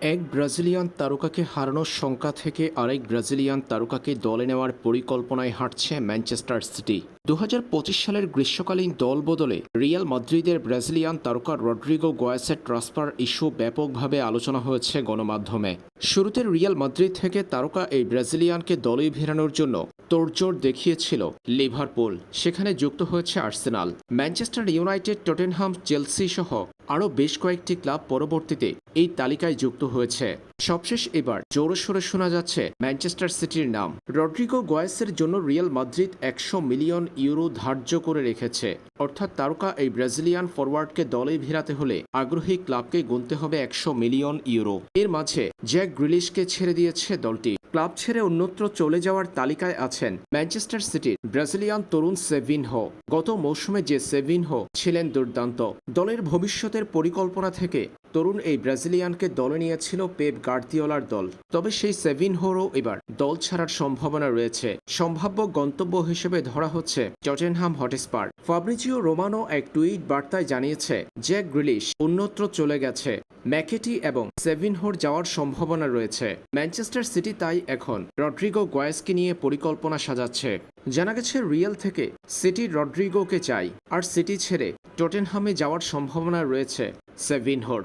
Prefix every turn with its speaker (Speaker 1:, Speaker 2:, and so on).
Speaker 1: এক ব্রাজিলিয়ান তারকাকে হারানোর শঙ্কা থেকে আরেক ব্রাজিলিয়ান তারকাকে দলে নেওয়ার পরিকল্পনায় হাঁটছে ম্যানচেস্টার সিটি। দু হাজার পঁচিশ সালের গ্রীষ্মকালীন দল বদলে রিয়াল মাদ্রিদের ব্রাজিলিয়ান তারকা রড্রিগো গোয়াসের ট্রান্সফার ইস্যু ব্যাপকভাবে আলোচনা হয়েছে গণমাধ্যমে। শুরুতে রিয়াল মাদ্রিদ থেকে তারকা এই ব্রাজিলিয়ানকে দলে ভেরানোর জন্য তোড়জোড় দেখিয়েছিল লিভারপুল। সেখানে যুক্ত হয়েছে Arsenal. Manchester United, Tottenham, Chelsea সহ আরও বেশ কয়েকটি ক্লাব পরবর্তীতে এই তালিকায় যুক্ত হয়েছে। সবশেষ এবার জোরসোরে শোনা যাচ্ছে ম্যানচেস্টার সিটির নাম। রড্রিগো গোয়েসের জন্য রিয়াল মাদ্রিদ একশো মিলিয়ন ইউরো ধার্য করে রেখেছে। অর্থাৎ তারকা এই ব্রাজিলিয়ান ফরওয়ার্ডকে দলে ভিড়াতে হলে আগ্রহী ক্লাবকে গুনতে হবে একশো মিলিয়ন ইউরো। এর মাঝে জ্যাক গ্রিলিশকে ছেড়ে দিয়েছে দলটি। ক্লাব ছেড়ে অন্যত্র চলে যাওয়ার তালিকায় আছেন ম্যানচেস্টার সিটির ব্রাজিলিয়ান তরুণ সেভিনহো। গত মৌসুমে যে সেভিনহো ছিলেন দুর্দান্ত, দলের ভবিষ্যতের পরিকল্পনা থেকে তরুণ এই ব্রাজিলিয়ানকে দলে নিয়েছিল পেপ গার্দিওলার দল। তবে সেই সেভিনহোরও এবার দল ছাড়ার সম্ভাবনা রয়েছে। সম্ভাব্য গন্তব্য হিসেবে ধরা হচ্ছে টটেনহাম হটস্পার। ফাব্রিজিও রোমানো এক টুইট বার্তায় জানিয়েছে জ্যাক গ্রিলিশ অন্যত্র চলে গেছে। ম্যাকেটি এবং সেভিনহোর যাওয়ার সম্ভাবনা রয়েছে। ম্যানচেস্টার সিটি তাই এখন রড্রিগো গোয়েসকে নিয়ে পরিকল্পনা সাজাচ্ছে। জানা গেছে, রিয়েল থেকে সিটি রড্রিগোকে চাই, আর সিটি ছেড়ে টটেনহামে যাওয়ার সম্ভাবনা রয়েছে সেভিনহোর।